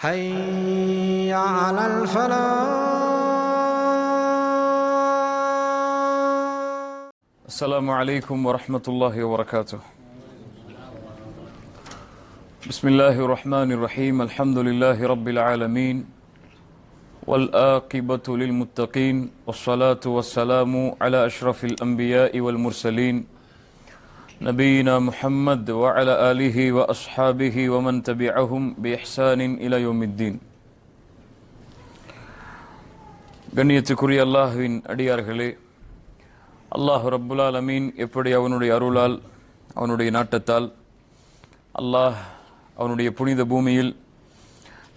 حي على الفلاح. السلام عليكم ورحمة الله وبركاته. بسم الله الرحمن الرحيم. الحمد لله رب العالمين. والآقبة للمتقين. والصلاة والسلام على أشرف الأنبياء والمرسلين. نبينا محمد وعلى آله وأصحابه ومن تبعهم بإحسان إلى يوم الدين கண்ணியத்துக்குரிய அல்லாஹுவின் அடியார்களே அல்லாஹ் ரப்புல் ஆலமீன் எப்படி அவனுடைய அருளால் அவனுடைய நாட்டத்தால் அல்லாஹ் அவனுடைய புனித பூமியில்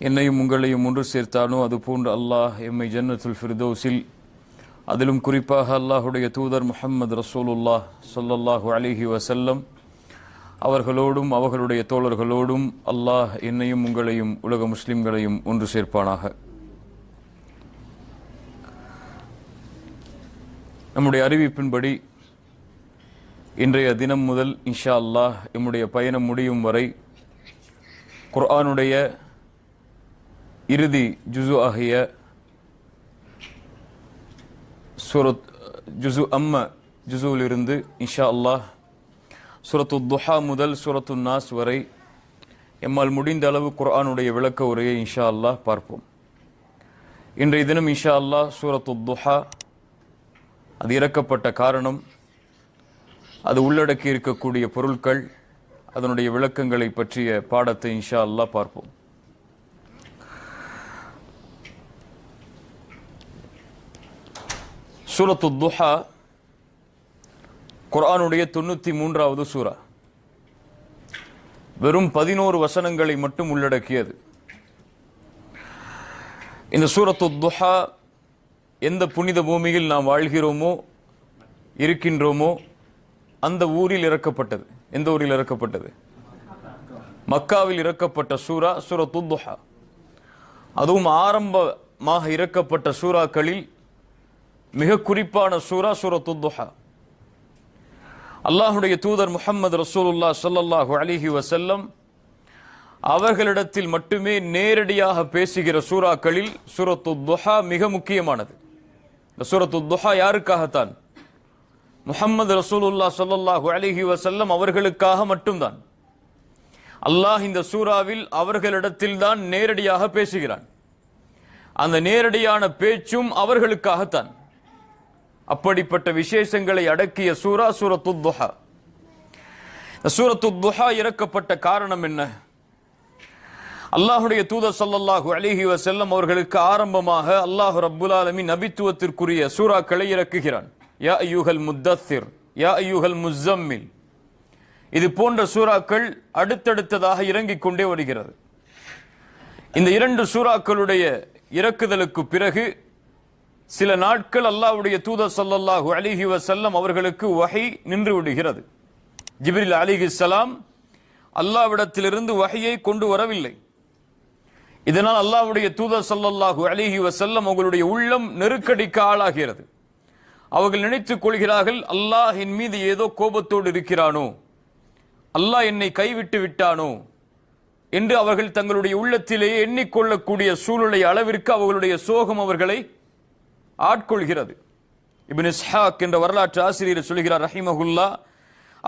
என்னையும் உங்களையும் ஒன்று சேர்த்தானோ அதுபோன்று அல்லாஹ் எம்மை ஜன்னத்துல் ஃபிர்தௌஸில் அதிலும் குறிப்பாக அல்லாஹுடைய தூதர் முஹம்மது ரசூலுல்லாஹ் சொல்லல்லாஹு அலிஹி வசல்லம் அவர்களோடும் அவர்களுடைய தோழர்களோடும் அல்லாஹ் என்னையும் உங்களையும் உலக முஸ்லிம்களையும் ஒன்று சேர்ப்பானாக. நம்முடைய அறிவிப்பின்படி இன்றைய தினம் முதல் இன்ஷா அல்லாஹ் எம்முடைய பயணம் முடியும் வரை குர்ஆனுடைய இறுதி ஜுசு ஆகிய சூரத் ஜுசு அம்ம ஜுசுவிலிருந்து இன்ஷா அல்லாஹ் சூரத்து துஹா முதல் சூரத்து நாஸ் வரை எம்மால் முடிந்த அளவு குர்ஆனுடைய விளக்க உரையை இன்ஷா அல்லாஹ் பார்ப்போம். இன்றைய தினம் இன்ஷா அல்லாஹ் சூரத்து துஹா அது இறக்கப்பட்ட காரணம் அது உள்ளடக்கி இருக்கக்கூடிய பொருட்கள் அதனுடைய விளக்கங்களை பற்றிய பாடத்தை இன்ஷா அல்லாஹ் பார்ப்போம். சூரத்து துஹா குரானுடைய தொண்ணூற்றி மூன்றாவது சூரா. வெறும் பதினோரு வசனங்களை மட்டும் உள்ளடக்கியது. இந்த சூரத்து துஹா எந்த புனித பூமியில் நாம் வாழ்கிறோமோ இருக்கின்றோமோ அந்த ஊரில் இறக்கப்பட்டது. எந்த ஊரில் இறக்கப்பட்டது? மக்காவில் இறக்கப்பட்ட சூரா சூரத்து துஹா. அதுவும் ஆரம்பமாக இறக்கப்பட்ட சூறாக்களில் மிக குறிப்பான சூரா சூரத்து துஹா. அல்லாஹுடைய தூதர் முஹம்மது ரசூலுல்லா சல்லல்லாஹு அலிஹி வசல்லம் அவர்களிடத்தில் மட்டுமே நேரடியாக பேசுகிற சூறாக்களில் சூரத்து துஹா மிக முக்கியமானது. இந்த சூரத்து துஹா யாருக்காகத்தான்? முஹம்மது ரசூலுல்லா சல்லல்லாஹு அலிஹி வசல்லம் அவர்களுக்காக மட்டும்தான். அல்லாஹ் இந்த சூறாவில் அவர்களிடத்தில் தான் நேரடியாக பேசுகிறான். அந்த நேரடியான பேச்சும் அவர்களுக்காகத்தான். அப்படிப்பட்ட விசேஷங்களை அடக்கிய சூரா சூரத்து துஹா. சூரத்து துஹா இறக்கப்பட்ட காரணம் என்ன? அல்லாஹுடைய தூதர் ஸல்லல்லாஹு அலிஹி வசல்லம் அவர்களுக்கு ஆரம்பமாக அல்லாஹ் ரப்புல் ஆலமி நபித்துவத்திற்குரிய சூறாக்களை இறக்குகிறான். யா அய்யுஹல் முத்தஸ்திர் யா அய்யுஹல் முஸ்ஸம்மில். இது போன்ற சூறாக்கள் அடுத்தடுத்ததாக இறங்கிக் கொண்டே வருகிறது. இந்த இரண்டு சூறாக்களுடைய இறக்குதலுக்கு பிறகு சில நாட்கள் அல்லாஹ்வுடைய தூதர் ஸல்லல்லாஹு அலிஹி வசல்லம் அவர்களுக்கு வகை நின்று விடுகிறது. ஜிப்ரில் அலிஹிஸ்ஸலாம் அல்லாவிடத்திலிருந்து வகையை கொண்டு வரவில்லை. இதனால் அல்லாவுடைய தூதர் ஸல்லல்லாஹு அலிஹி வசல்லம் அவர்களுடைய உள்ளம் நெருக்கடிக்கு ஆளாகிறது. அவர்கள் நினைத்துக் கொள்கிறார்கள் அல்லாஹ் என் மீது ஏதோ கோபத்தோடு இருக்கிறானோ? அல்லாஹ் என்னை கைவிட்டு விட்டானோ? என்று அவர்கள் தங்களுடைய உள்ளத்திலேயே எண்ணிக்கொள்ளக்கூடிய சூழ்நிலை அளவிற்கு அவர்களுடைய சோகம் அவர்களை ஆட்கொள்கிறது. இப்னு இஸ்ஹாக் என்ற வரலாற்று ஆசிரியர் சொல்கிறார் ரஹிமஹுல்லா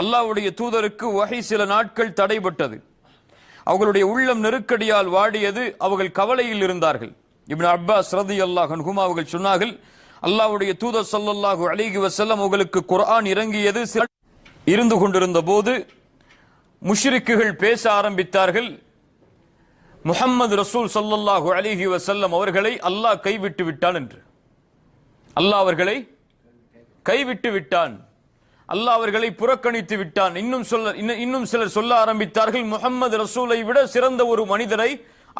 அல்லாவுடைய தூதருக்கு வகை சில நாட்கள் தடைபட்டது. அவர்களுடைய உள்ளம் நெருக்கடியால் வாடியது அவர்கள் கவலையில் இருந்தார்கள். இப்னு அப்பாஸ் ரதி அல்லாஹ் ஹுமா அவர்கள் சொன்னார்கள் அல்லாவுடைய தூதர் சல்லல்லாஹு அலிகி வசல்லம் அவர்களுக்கு குர்ஆன் இறங்கியது சில இருந்து கொண்டிருந்த போது முஷ்ரிக்குகள் பேச ஆரம்பித்தார்கள். முஹம்மது ரசூல் சல்லல்லாஹு அலிஹி வசல்லம் அவர்களை அல்லாஹ் கைவிட்டு விட்டான் என்று. அல்லாஹ் அவர்களை கைவிட்டு விட்டான். அல்லாஹ் அவர்களை புறக்கணித்து விட்டான். இன்னும் சொல்ல இன்னும் இன்னும் சிலர் சொல்ல ஆரம்பித்தார்கள் முகமது ரசூலை விட சிறந்த ஒரு மனிதரை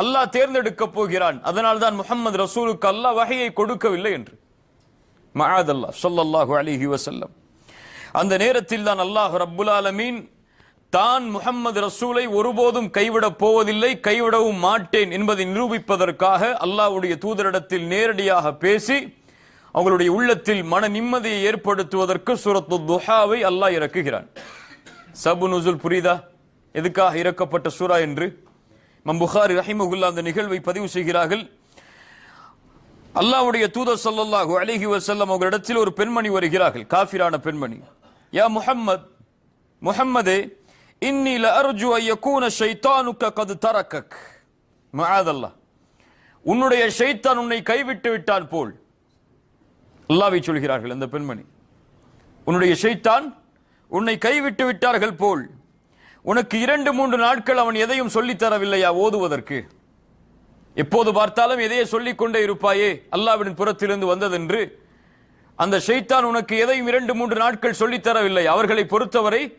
அல்லாஹ் தேர்ந்தெடுக்கப் போகிறான். அதனால் தான் ரசூலுக்கு அல்லாஹ் வகையை கொடுக்கவில்லை என்று. மகாதல்லா சொல்லல்லாஹு அலிஹி வசல்லம் அந்த நேரத்தில் தான் அல்லாஹ் ரப்புல் ஆலமீன் தான் முகம்மது ரசூலை ஒருபோதும் கைவிடப் போவதில்லை கைவிடவும் மாட்டேன் என்பதை நிரூபிப்பதற்காக அல்லாஹ்வுடைய தூதரிடத்தில் நேரடியாக பேசி அவங்களுடைய உள்ளத்தில் மன நிம்மதியை ஏற்படுத்துவதற்கு சூரத்து துஹாவை அல்லாஹ் இறக்குகிறான். சபு நுசுல் புரிதா? எதுக்காக இறக்கப்பட்ட சூரா என்று? மம் புகாரி ரஹிமகுல்லா அந்த நிகழ்வை பதிவு செய்கிறார்கள். அல்லாஹ்வுடைய தூதர் ஸல்லல்லாஹு அலிஹி வசல்லம் அவர்களிடத்தில் ஒரு பெண்மணி வருகிறார்கள். காஃபிரான பெண்மணி. யா முஹம்மத் முஹம்மதே இன்னில அர்ஜு ஐயக்கூன ஷைத்தானுக்க கது தரக்கக். மகாதல்லா. உன்னுடைய ஷைத்தான் உன்னை கைவிட்டு விட்டான் போல். அல்லாவை சொல்கிறார்கள் அந்த பெண்மணி. உன்னுடைய ஷைத்தான் உன்னை கைவிட்டு விட்டார்கள் போல். உனக்கு இரண்டு மூன்று நாட்கள் அவன் எதையும் சொல்லித் தரவில்லையா ஓதுவதற்கு? எப்போது பார்த்தாலும் எதையே சொல்லிக் கொண்டே இருப்பாயே அல்லாவின் புறத்திலிருந்து வந்ததென்று. அந்த ஷைத்தான் உனக்கு எதையும் இரண்டு மூன்று நாட்கள் சொல்லித் தரவில்லை. அவர்களை பொறுத்தவரை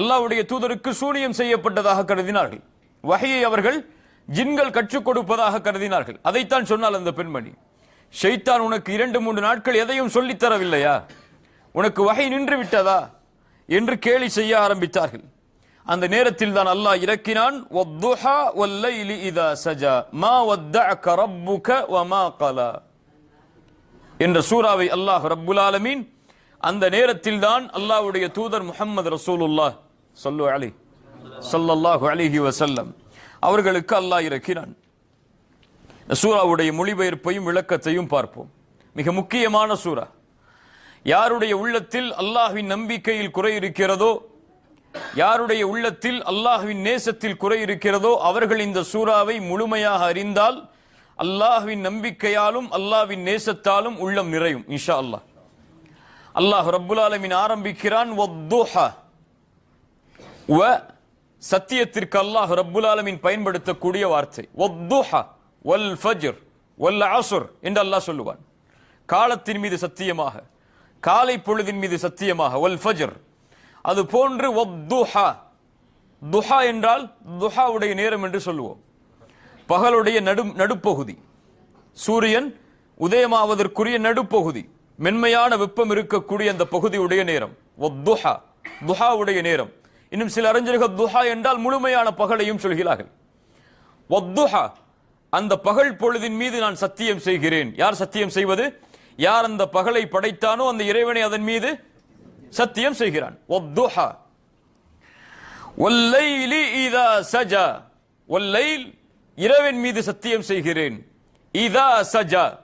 அல்லாவுடைய தூதருக்கு சூனியம் செய்யப்பட்டதாக கருதினார்கள். வகையை அவர்கள் ஜின்கள் கற்றுக் கொடுப்பதாக கருதினார்கள். அதைத்தான் சொன்னால் அந்த பெண்மணி. ஷைத்தான் உனக்கு இரண்டு மூன்று நாட்கள் எதையும் சொல்லித் தரவில்லையா? உனக்கு வகை நின்று விட்டதா? என்று கேலி செய்ய ஆரம்பித்தார்கள். அந்த நேரத்தில் தான் அல்லாஹ் இறக்கினான் வத்துஹா வல்லைலி இதா சஜா மா வத்தஅக ரப்புக வமா கலா என்ற சூறாவை அல்லாஹ் ரப்புல் ஆலமீன் அந்த நேரத்தில் தான் அல்லாஹ்வுடைய தூதர் முஹம்மது ரசூலுல்லாஹ் சொல்லு அலி ஸல்லல்லாஹு அலிஹி வசல்லம் அவர்களுக்கு அல்லாஹ் இறக்கினான். சூராவுடைய மொழிபெயர்ப்பையும் விளக்கத்தையும் பார்ப்போம். மிக முக்கியமான சூரா யாருடைய உள்ளத்தில் அல்லாஹ்வின் நம்பிக்கையில் குறை இருக்கிறதோ யாருடைய உள்ளத்தில் அல்லாஹ்வின் நேசத்தில் குறை இருக்கிறதோ அவர்கள் இந்த சூறாவை முழுமையாக அறிந்தால் அல்லாஹ்வின் நம்பிக்கையாலும் அல்லாஹ்வின் நேசத்தாலும் உள்ளம் நிறையும் இன்ஷா அல்லாஹ். அல்லாஹ் ரப்புல் ஆரம்பிக்கிறான் வ சத்தியத்திற்கு அல்லாஹ் ரப்புல் பயன்படுத்தக்கூடிய வார்த்தை. ஒல் வல் ஃபஜ்ர் ஒல் அசுர் என்று அல்லாஹ் சொல்லுவான். காலத்தின் மீது சத்தியமாக காலை பொழுதின் மீது சத்தியமாக வல் ஃபஜ்ர் அது போன்று வத்துஹா துஹா என்றால் துஹாவுடைய நேரம் என்று சொல்லுவோம். பகலுடைய நடு நடுப்பகுதி. சூரியன் உதயமாவதற்குரிய நடுப்பகுதி. மென்மையான வெப்பம் இருக்கக்கூடிய அந்த பகுதியுடைய நேரம். வத்துஹா துஹாவுடைய நேரம். இன்னும் சில அறிஞர்கள் துஹா என்றால் முழுமையான பகலையும் சொல்கிறார்கள். ஒத்துஹா அந்த பகல் பொழுதின் மீது நான் சத்தியம் செய்கிறேன். யார் சத்தியம் செய்வது? யார் அந்த பகலை படைத்தானோ அந்த இறைவனை அதன் மீது சத்தியம் செய்கிறான். இரவின் மீது சத்தியம் செய்கிறேன். இதா சஜா.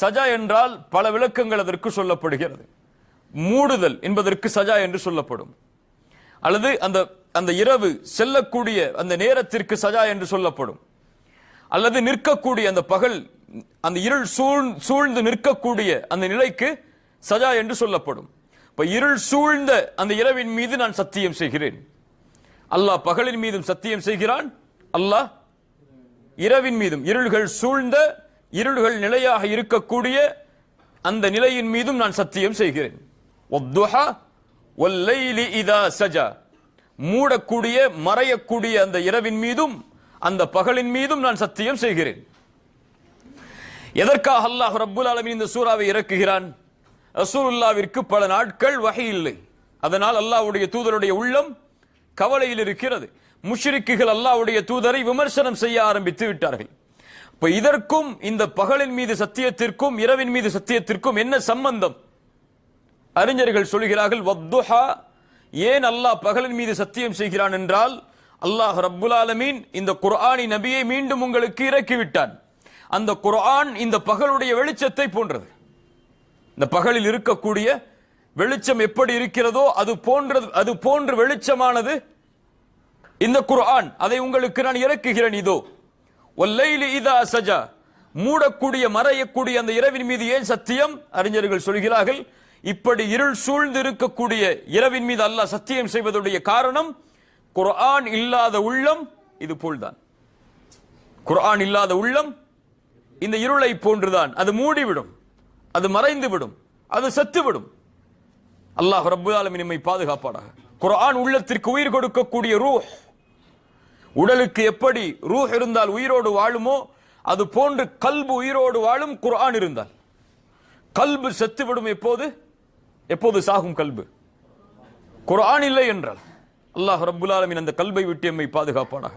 சஜா என்றால் பல விளக்கங்கள் அதற்கு சொல்லப்படுகிறது. மூடுதல் என்பதற்கு சஜா என்று சொல்லப்படும். அல்லது அந்த அந்த இரவு செல்லக்கூடிய அந்த நேரத்திற்கு சஜா என்று சொல்லப்படும். அல்லது நிற்கக்கூடிய அந்த பகல் அந்த இருள் சூழ் சூழ்ந்து நிற்கக்கூடிய அந்த நிலைக்கு சஜா என்று சொல்லப்படும். இப்ப இருள் சூழ்ந்த அந்த இரவின் மீது நான் சத்தியம் செய்கிறேன். அல்லாஹ் பகலின் மீதும் சத்தியம் செய்கிறான். அல்லாஹ் இரவின் மீதும் இருள்கள் சூழ்ந்த இருள்கள் நிலையாக இருக்கக்கூடிய அந்த நிலையின் மீதும் நான் சத்தியம் செய்கிறேன். இதா சஜா. மூடக்கூடிய மறையக்கூடிய அந்த இரவின் மீதும் அந்த பகலின் மீதும் நான் சத்தியம் செய்கிறேன். எதற்காக அல்லாஹ் ரப்புல் ஆலமின் இந்த சூறாவை இறக்குகிறான்? ரசூலுல்லாவிற்கு பல நாட்கள் வகை இல்லை. அதனால் அல்லாஹ்வுடைய தூதருடைய உள்ளம் கவலையில் இருக்கிறது. முஷ்ரிக்குகள் அல்லாஹ்வுடைய தூதரை விமர்சனம் செய்ய ஆரம்பித்து விட்டார்கள். இப்போ இதற்கும் இந்த பகலின் மீது சத்தியத்திற்கும் இரவின் மீது சத்தியத்திற்கும் என்ன சம்பந்தம்? அறிஞர்கள் சொல்கிறார்கள் வத்துஹா ஏன் அல்லாஹ் பகலின் மீது சத்தியம் செய்கிறான்? என்றால் அல்லாஹ் ரப்புல் ஆலமீன் இந்த குர்ஆனி நபியை மீண்டும் உங்களுக்கு இறக்கிவிட்டான். அந்த குர்ஆன் இந்த பகலுடைய வெளிச்சத்தை போன்றது. இந்த பகலில் இருக்கக்கூடிய வெளிச்சம் எப்படி இருக்கிறதோ அது போன்றது அது போன்று வெளிச்சமானது இந்த குர்ஆன். அதை உங்களுக்கு நான் இறக்குகிறேன் இதோ. ஒல்லைலி இதா சஜா. மூடக்கூடிய மறையக்கூடிய அந்த இரவின் மீது ஏன் சத்தியம்? அறிஞர்கள் சொல்கிறார்கள் இப்படி இருள் சூழ்ந்து இருக்கக்கூடிய இரவின் மீது அல்லாஹ் சத்தியம் செய்வதுடைய காரணம் குர்ஆன் இல்லாத உள்ளம் இது போல்தான். குர்ஆன் இல்லாத உள்ளம் இந்த இருளை போன்றுதான். அது மூடிவிடும். அது மறைந்து விடும் அது செத்துவிடும். அல்லாஹ் ரப்பு ஆலமீன் நம்மை பாதுகாப்பாடாக குர்ஆன் உள்ளத்திற்கு உயிர் கொடுக்கக்கூடிய ரூஹ். உடலுக்கு எப்படி ரூஹ் இருந்தால் உயிரோடு வாழுமோ அது போன்று கல்பு உயிரோடு வாழும் குர்ஆன் இருந்தால். கல்பு செத்துவிடும் எப்போது? எப்போது சாகும் கல்பு? குர்ஆன் இல்லை என்றால். அல்லாஹ் ரப்புல் ஆலமீன் அந்த கல்வை விட்டு எம்மை பாதுகாப்பானாக.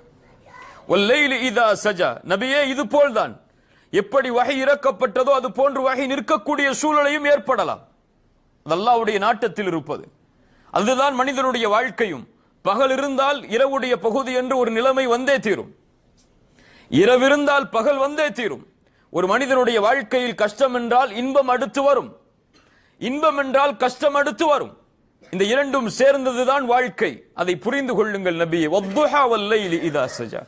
இதா சஜா. நபியே இது போல்தான். எப்படி வகை இறக்கப்பட்டதோ அது போன்று வகை நிற்கக்கூடிய சூழலையும் ஏற்படலாம். அது நாட்டத்தில் இருப்பது. அதுதான் மனிதனுடைய வாழ்க்கையும். பகல் இருந்தால் இரவுடைய பகுதி என்று ஒரு நிலைமை வந்தே தீரும். இரவிருந்தால் பகல் வந்தே தீரும். ஒரு மனிதனுடைய வாழ்க்கையில் கஷ்டம் என்றால் இன்பம் அடுத்து வரும். இன்பம் என்றால் கஷ்டம் அடுத்து வரும். இந்த இரண்டும் சேர்ந்ததுதான் வாழ்க்கை. அதை புரிந்து கொள்ளுங்கள் நபியே. வத்துஹா வல்லைலி இதா சஜா.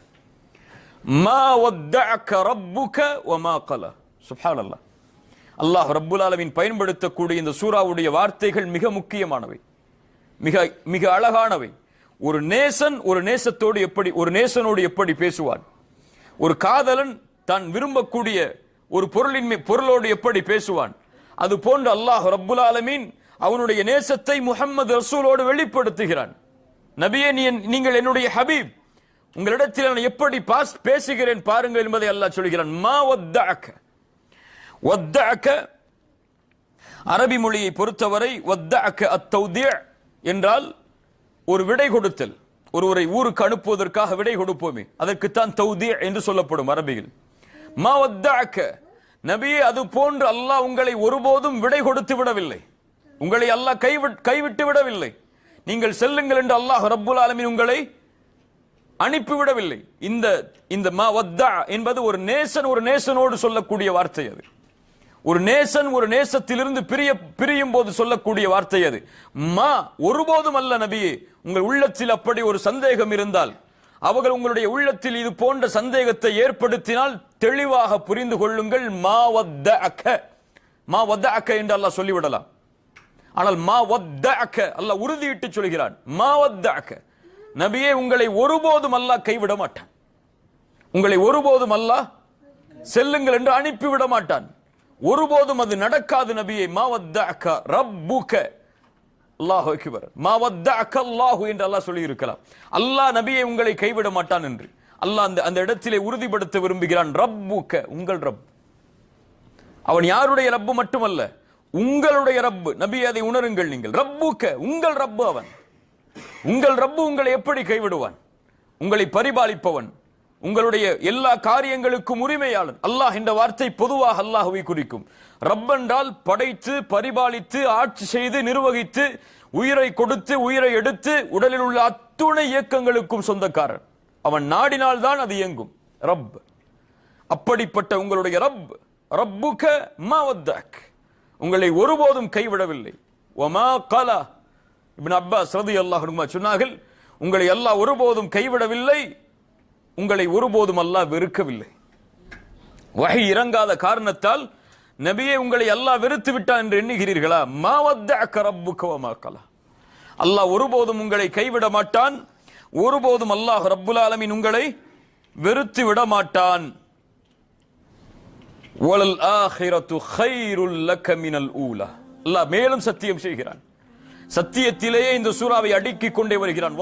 மா வத்தஅக ரப்புக வமா கலா சுப்ஹானல்லாஹ். அல்லாஹ் ரப்புல் ஆலமீன் பயன்படுத்தக்கூடிய இந்த சூராவுடைய வார்த்தைகள் மிக முக்கியமானவை. மிக மிக அழகானவை. ஒரு நேசன் ஒரு நேசத்தோடு எப்படி ஒரு நேசனோடு எப்படி பேசுவான்? ஒரு காதலன் தான் விரும்பக்கூடிய ஒரு பொருளின் பொருளோடு எப்படி பேசுவான்? அது போன்று அல்லாஹ் ரப்புல் ஆலமீன் அவனுடைய நேசத்தை முஹம்மது ரசூலோடு வெளிப்படுத்துகிறான். நபியே நீ என்- நீங்கள் என்னுடைய ஹபீப். உங்களிடத்தில் நான் எப்படி பாஸ் பேசுகிறேன் பாருங்கள் என்பதை அல்லாஹ் சொல்கிறான். மா வத்தாக்க வத்தாக்க அரபி மொழியை பொறுத்தவரை ஒத்தாக்க அத்தௌதிய என்றால் ஒரு விடை கொடுத்தல். ஒருவரை ஊருக்கு அனுப்புவதற்காக விடை கொடுப்போமே. அதற்குத்தான் தௌதிய என்று சொல்லப்படும் அரபியில். மா வத்தஅக. நபியே அது போன்று அல்லாஹ் உங்களை ஒருபோதும் விடை கொடுத்து விடவில்லை. உங்களை அல்லாஹ் கைவிட் கைவிட்டு விடவில்லை நீங்கள் செல்லுங்கள் என்று அல்லாஹ் ரப்புல் ஆலமின் உங்களை அனுப்பிவிடவில்லை. இந்த இந்த மா வத்தா என்பது ஒரு நேசன் ஒரு நேசனோடு சொல்லக்கூடிய வார்த்தை அது. ஒரு நேசன் ஒரு நேசத்திலிருந்து பிரிய பிரியும் போது சொல்லக்கூடிய வார்த்தை அது. மா ஒருபோதும் அல்ல நபியே உங்கள் உள்ளத்தில் அப்படி ஒரு சந்தேகம் இருந்தால் அவர்கள் உங்களுடைய உள்ளத்தில் இது போன்ற சந்தேகத்தை ஏற்படுத்தினால் தெளிவாக புரிந்து கொள்ளுங்கள். மா வத்த அக்க. மா வத்த அக்க என்று அல்லாஹ் சொல்லிவிடலாம். ஆனால் மா வத்த அக்க அல்லாஹ் உறுதியிட்டு சொல்கிறான். மா வத்த அக்க நபியே உங்களை ஒருபோதும் அல்லாஹ் கைவிட மாட்டான் உங்களை ஒருபோதும் அல்லாஹ் செல்லுங்கள் என்று அனுப்பிவிட மாட்டான் ஒருபோதும் அது நடக்காது நபியை. மாவத்தஅக ரப்புக அல்லாஹ் அக்பர். மாவத்தஅக அல்லாஹு என்று அல்லாஹ் சொல்லி இருக்கலாம் அல்லாஹ் நபியை உங்களை கைவிட மாட்டான் என்று. அல்லாஹ் அந்த அந்த இடத்திலே உறுதிப்படுத்த விரும்புகிறான். ரப்புக உங்கள் ரப். அவன் யாருடைய ரப்பு மட்டுமல்ல உங்களுடைய ரப்பு நபி அதை உணருங்கள் நீங்கள். ரப்புக்க உங்கள் ரப்பு அவன். உங்கள் ரப்பு உங்களை எப்படி கைவிடுவான்? உங்களை பரிபாலிப்பவன். உங்களுடைய எல்லா காரியங்களுக்கும் உரிமையாளன். அல்லாஹ் என்ற வார்த்தை பொதுவாக அல்லாஹுவை குறிக்கும். ரப்பென்றால் படைத்து பரிபாலித்து ஆட்சி செய்து நிர்வகித்து உயிரை கொடுத்து உயிரை எடுத்து உடலில் உள்ள அத்துணை இயக்கங்களுக்கும் சொந்தக்காரன். அவன் நாடினால் தான் அது இயங்கும். ரப். அப்படிப்பட்ட உங்களுடைய ரப். ரப்புக மாவத்தாக். உங்களை ஒருபோதும் கைவிடவில்லை. ஒமா கலா இப்னு அப்பாஸ் ரலியல்லாஹு அல்லாஹ் சொன்னார்கள் உங்களை அல்லாஹ் ஒருபோதும் கைவிடவில்லை உங்களை ஒருபோதும் அல்லாஹ் வெறுக்கவில்லை. வகை இறங்காத காரணத்தால் நபியை உங்களை அல்லாஹ் வெறுத்து விட்டான் என்று எண்ணுகிறீர்களா? மாவத்த வத்தஅக கலா. அல்லாஹ் ஒருபோதும் உங்களை கைவிட மாட்டான் ஒருபோதும் அல்லாஹ் ரப்புல் ஆலமின் உங்களை வெறுத்து விட மாட்டான். வலல் ஆஹிரத்து கைருல் லக்க ஊலா. அல்லாஹ் மேலும் சத்தியம் செய்கிறான். சத்தியத்திலேயே இந்த சூறாவை அடுக்கிக் கொண்டே வருகிறான்.